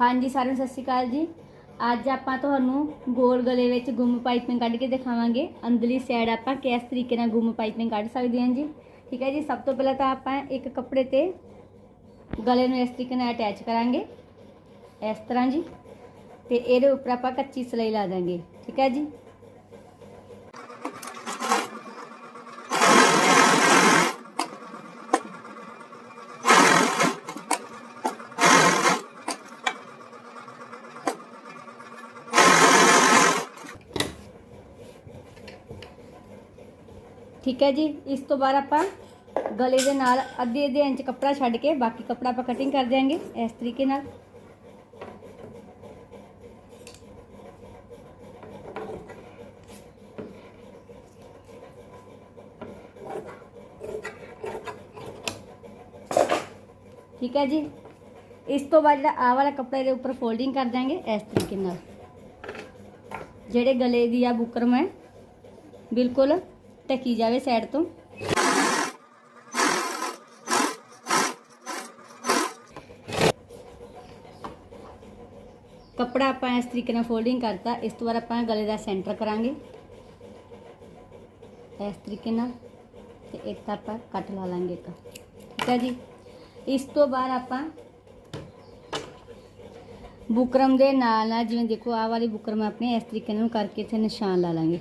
ਹਾਂਜੀ, ਸਾਰਿਆਂ ਨੂੰ ਸਤਿ ਸ਼੍ਰੀ ਅਕਾਲ ਜੀ। ਅੱਜ ਆਪਾਂ ਤੁਹਾਨੂੰ ਗੋਲ ਗਲੇ ਵਿੱਚ ਗੁੰਮ ਪਾਈਪਿੰਗ ਕੱਢ ਕੇ ਦਿਖਾਵਾਂਗੇ। ਅੰਦਰਲੀ ਸਾਈਡ ਆਪਾਂ ਕਿਸ ਤਰੀਕੇ ਨਾਲ ਗੁੰਮ ਪਾਈਪਿੰਗ ਕੱਢ ਸਕਦੇ ਹਾਂ ਜੀ। ਠੀਕ ਹੈ ਜੀ, ਸਭ ਤੋਂ ਪਹਿਲਾਂ ਤਾਂ ਆਪਾਂ ਇੱਕ ਕੱਪੜੇ ਤੇ ਗਲੇ ਨੂੰ ਇਸ ਤਰੀਕੇ ਨਾਲ ਅਟੈਚ ਕਰਾਂਗੇ। ਇਸ ਤਰ੍ਹਾਂ ਜੀ। ਤੇ ਇਹਦੇ ਉੱਪਰ ਆਪਾਂ ਕੱਚੀ ਸਲਾਈ ਲਾ ਦਾਂਗੇ। ਠੀਕ ਹੈ ਜੀ। ਠੀਕ ਹੈ ਜੀ ਇਸ ਤੋਂ ਬਾਅਦ ਆਪਾਂ ਗਲੇ ਦੇ ਨਾਲ ਅੱਧੇ ਅੱਧੇ ਇੰਚ ਕੱਪੜਾ ਛੱਡ ਕੇ ਬਾਕੀ ਕੱਪੜਾ ਆਪਾਂ ਕਟਿੰਗ ਕਰ ਦਿਆਂਗੇ ਇਸ ਤਰੀਕੇ ਨਾਲ ਠੀਕ ਹੈ ਜੀ ਇਸ ਤੋਂ ਬਾਅਦ ਜਿਹੜਾ ਆਹ ਵਾਲਾ ਕੱਪੜੇ ਦੇ ਉੱਪਰ ਫੋਲਡਿੰਗ ਕਰ ਦਾਂਗੇ ਇਸ ਤਰੀਕੇ ਨਾਲ ਜਿਹੜੇ ਗਲੇ ਦੀ ਆ ਬੁਕਰਮ ਹੈ ਬਿਲਕੁਲ ਢਕੀ ਜਾਵੇ ਸਾਈਡ ਤੋਂ ਕੱਪੜਾ ਆਪਾਂ ਇਸ ਤਰੀਕੇ ਨਾਲ ਫੋਲਡਿੰਗ ਕਰਤਾ ਇਸ ਤੋਂ ਬਾਅਦ ਆਪਾਂ ਗਲੇ ਦਾ ਸੈਂਟਰ ਕਰਾਂਗੇ ਇਸ ਤਰੀਕੇ ਨਾਲ ਤੇ ਇੱਕ ਆਪਾਂ ਕੱਟ ਲਾ ਲਾਂਗੇ ਇੱਕ ਠੀਕ ਹੈ ਜੀ ਇਸ ਤੋਂ ਬਾਅਦ ਆਪਾਂ ਬੁਕਰਮ ਦੇ ਨਾਲ ਨਾਲ ਜਿਵੇਂ ਦੇਖੋ ਆਹ ਵਾਲੀ ਬੁਕਰਮ ਆਪਣੇ ਇਸ ਤਰੀਕੇ ਨਾਲ ਕਰਕੇ ਇੱਥੇ ਨਿਸ਼ਾਨ ਲਾ ਲਾਂਗੇ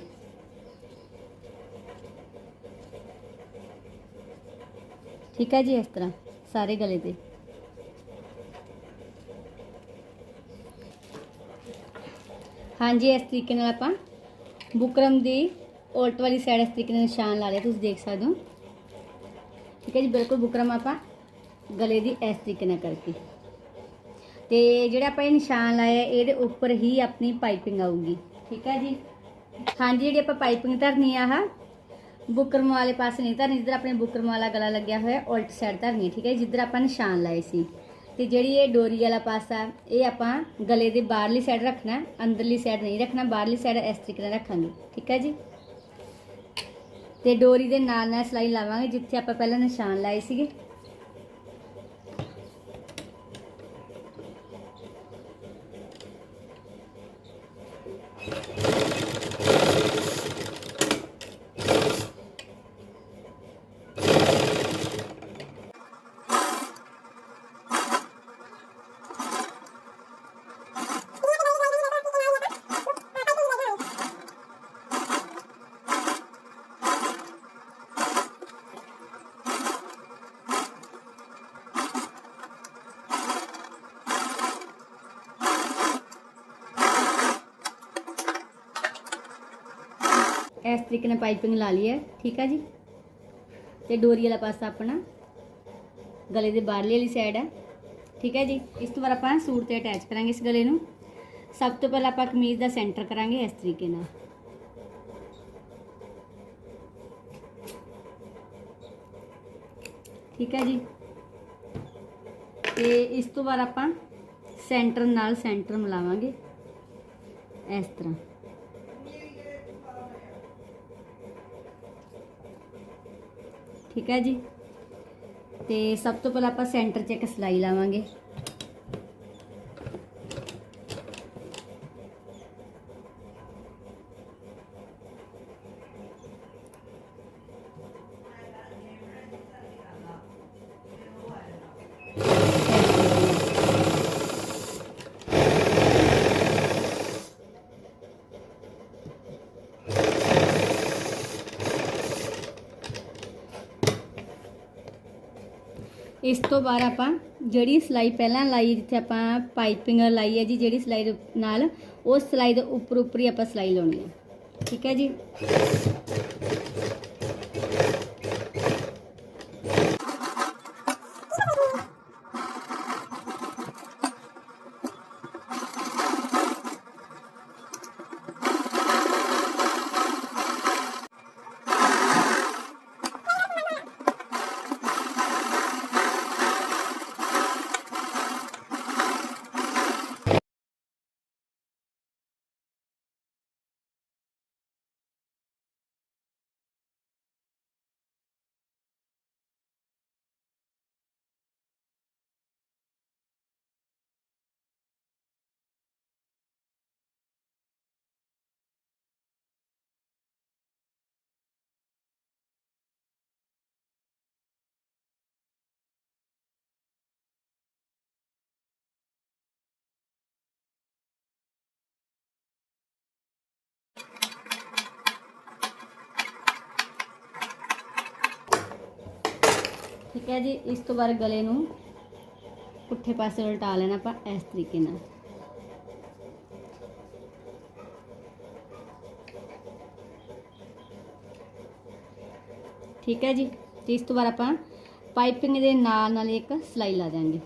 ਠੀਕ ਹੈ ਜੀ, ਇਸ ਤਰ੍ਹਾਂ, ਸਾਰੇ ਗਲੇ ਤੇ। ਹਾਂਜੀ, ਇਸ ਤਰੀਕੇ ਨਾਲ ਆਪਾਂ ਬੁਕਰਮ ਦੀ ਉਲਟ ਵਾਲੀ ਸਾਈਡ ਇਸ ਤਰੀਕੇ ਨਾਲ ਨਿਸ਼ਾਨ ਲਾ ਲਿਆ ਤੁਸੀਂ ਦੇਖ ਸਕਦੇ ਹੋ। ਠੀਕ ਹੈ ਜੀ, ਬਿਲਕੁਲ ਬੁਕਰਮ ਆਪਾਂ ਗਲੇ ਦੀ ਇਸ ਤਰੀਕੇ ਨਾਲ ਕਰਕੇ। ਤੇ ਜਿਹੜਾ ਆਪਾਂ ਇਹ ਨਿਸ਼ਾਨ ਲਾਇਆ, ਇਹਦੇ ਉੱਪਰ ਹੀ ਆਪਣੀ ਪਾਈਪਿੰਗ ਆਊਗੀ। ਠੀਕ ਹੈ ਜੀ? ਹਾਂਜੀ, ਜਿਹੜੀ ਆਪਾਂ ਪਾਈਪਿੰਗ ਧਰਨੀ ਆ ਆਹ ਬੁਕਰਮ ਵਾਲੇ ਪਾਸੇ ਨਹੀਂ ਧਰਨੀ ਜਿੱਧਰ ਆਪਣੇ ਬੁਕਰਮ ਵਾਲਾ ਗਲਾ ਲੱਗਿਆ ਹੋਇਆ ਉਲਟ ਸਾਈਡ ਧਰਨੀ ਠੀਕ ਹੈ ਜੀ, ਜਿੱਧਰ ਆਪਾਂ ਨਿਸ਼ਾਨ ਲਾਏ ਸੀ। ਤੇ ਜਿਹੜੀ ਇਹ ਡੋਰੀ ਵਾਲਾ ਪਾਸਾ ਇਹ ਆਪਾਂ ਗਲੇ ਦੇ ਬਾਹਰਲੀ ਸਾਈਡ ਰੱਖਣਾ ਅੰਦਰਲੀ ਸਾਈਡ ਨਹੀਂ ਰੱਖਣਾ ਬਾਹਰਲੀ ਸਾਈਡ ਇਸ ਤਰੀਕੇ ਨਾਲ ਰੱਖਾਂਗੇ ਠੀਕ ਹੈ ਜੀ? ਤੇ ਡੋਰੀ ਦੇ ਨਾਲ ਨਾਲ ਸਲਾਈ ਲਾਵਾਂਗੇ ਜਿੱਥੇ ਆਪਾਂ ਪਹਿਲਾਂ ਨਿਸ਼ਾਨ ਲਾਏ ਸੀਗੇ। ਇਸ ਤਰੀਕੇ ਨਾਲ ਪਾਈਪਿੰਗ ਲਾ ਲਈ ਹੈ ਠੀਕ ਹੈ ਜੀ? ਤੇ ਡੋਰੀ ਵਾਲਾ ਪਾਸਾ ਆਪਣਾ, ਗਲੇ ਦੇ ਬਾਹਰਲੀ ਵਾਲੀ ਸਾਈਡ ਹੈ ਠੀਕ ਹੈ ਜੀ? ਇਸ ਤੋਂ ਬਾਅਦ ਆਪਾਂ ਸੂਟ ਤੇ ਅਟੈਚ ਕਰਾਂਗੇ ਇਸ ਗਲੇ ਨੂੰ। ਸਭ ਤੋਂ ਪਹਿਲਾਂ ਆਪਾਂ ਕਮੀਜ਼ ਦਾ ਸੈਂਟਰ ਕਰਾਂਗੇ ਇਸ ਤਰੀਕੇ ਨਾਲ। ਠੀਕ ਹੈ ਜੀ? ਤੇ ਇਸ ਤੋਂ ਬਾਅਦ ਆਪਾਂ ਸੈਂਟਰ ਨਾਲ ਸੈਂਟਰ ਮਿਲਾਵਾਂਗੇ, ਇਸ ਤਰ੍ਹਾਂ। ਠੀਕ ਹੈ ਜੀ। ਤੇ ਸਭ ਤੋਂ ਪਹਿਲਾਂ ਆਪਾਂ ਸੈਂਟਰ 'ਚ ਇੱਕ ਸਲਾਈ ਲਾਵਾਂਗੇ। ਇਸ ਤੋਂ ਬਾਅਦ ਆਪਾਂ ਜਿਹੜੀ ਸਿਲਾਈ ਪਹਿਲਾਂ ਲਾਈ, ਜਿੱਥੇ ਆਪਾਂ ਪਾਈਪਿੰਗ ਲਾਈ ਹੈ ਜੀ, ਜਿਹੜੀ ਸਿਲਾਈ ਦੇ ਨਾਲ, ਉਸ ਸਿਲਾਈ ਦੇ ਉੱਪਰ ਉੱਪਰ ਹੀ ਆਪਾਂ ਸਿਲਾਈ ਲਾਉਣੀ ਹੈ। ਠੀਕ ਹੈ ਜੀ? ਠੀਕ ਹੈ ਜੀ, ਇਸ ਤੋਂ ਬਾਅਦ ਗਲੇ ਨੂੰ ਪੁੱਠੇ ਪਾਸੇ ਉਲਟਾ ਲੈਣਾ ਆਪਾਂ, ਇਸ ਤਰੀਕੇ ਨਾਲ। ਠੀਕ ਹੈ ਜੀ, ਤੇ ਇਸ ਤੋਂ ਬਾਅਦ ਆਪਾਂ ਪਾਈਪਿੰਗ ਦੇ ਨਾਲ ਨਾਲ ਇੱਕ ਸਲਾਈ ਲਾ ਦਾਂਗੇ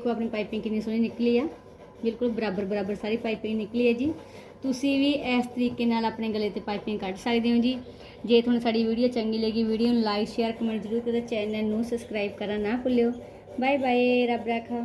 ਦੇਖੋ, ਆਪਣੀ ਪਾਈਪਿੰਗ ਕਿੰਨੀ ਸੋਹਣੀ ਨਿਕਲੀ ਆ। ਬਿਲਕੁਲ ਬਰਾਬਰ ਬਰਾਬਰ ਸਾਰੀ ਪਾਈਪਿੰਗ ਨਿਕਲੀ ਹੈ ਜੀ। ਤੁਸੀਂ ਵੀ ਇਸ ਤਰੀਕੇ ਨਾਲ ਆਪਣੇ ਗਲੇ ਤੇ ਪਾਈਪਿੰਗ ਕੱਢ ਸਕਦੇ ਹੋ ਜੀ। ਜੇ ਤੁਹਾਨੂੰ ਸਾਡੀ ਵੀਡੀਓ ਚੰਗੀ ਲੱਗੀ, ਵੀਡੀਓ ਨੂੰ ਲਾਈਕ ਸ਼ੇਅਰ ਕਮੈਂਟ ਜ਼ਰੂਰ ਕਰੋ ਚੈਨਲ ਨੂੰ ਸਬਸਕ੍ਰਾਈਬ ਕਰਨਾ ਨਾ ਭੁੱਲਿਓ। ਬਾਏ ਬਾਏ ਰੱਬ ਰਾਖਾ।